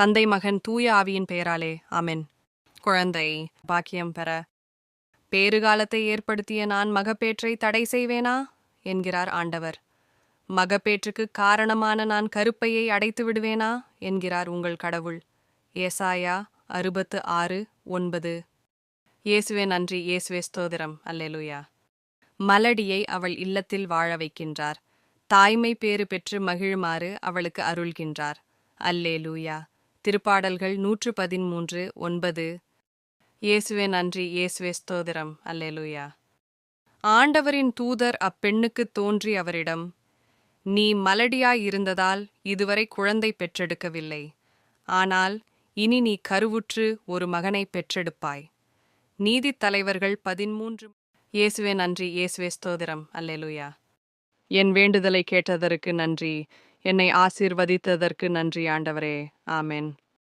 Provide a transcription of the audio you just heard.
தந்தை மகன் தூய ஆவியின் பெயராலே. அமென் குழந்தை பாக்கியம் பெற. பேறுகாலத்தை ஏற்படுத்திய நான் மகப்பேற்றை தடை செய்வேனா? என்கிறார் ஆண்டவர். மகப்பேற்றுக்கு காரணமான நான் கருப்பையை அடைத்து விடுவேனா? என்கிறார் உங்கள் கடவுள். ஏசாயா அறுபத்து ஆறு ஒன்பது. இயேசுவே நன்றி. இயேசுவே ஸ்தோதிரம் அல்லேலுயா. மலடியை அவள் இல்லத்தில் வாழ வைக்கின்றார். தாய்மை பேறு பெற்று மகிழுமாறு அவளுக்கு அருள்கின்றார். அல்லேலூயா. திருப்பாடல்கள் நூற்று பதிமூன்று ஒன்பது. இயேசுவே நன்றி இயேசுவே ஸ்தோதிரம் அல்லேலூயா. ஆண்டவரின் தூதர் அப்பெண்ணுக்கு தோன்றி அவரிடம் நீ மலடியாயிருந்ததால் இதுவரை குழந்தை பெற்றெடுக்கவில்லை. ஆனால் இனி நீ கருவுற்று ஒரு மகனை பெற்றெடுப்பாய். நீதித் தலைவர்கள் பதிமூன்று இயேசுவே நன்றி இயேசுவே ஸ்தோதிரம் அல்லேலூயா. என் வேண்டுதலை கேட்டதற்கு நன்றி. என்னை ஆசீர்வதித்ததற்கு நன்றி ஆண்டவரே. ஆமேன்.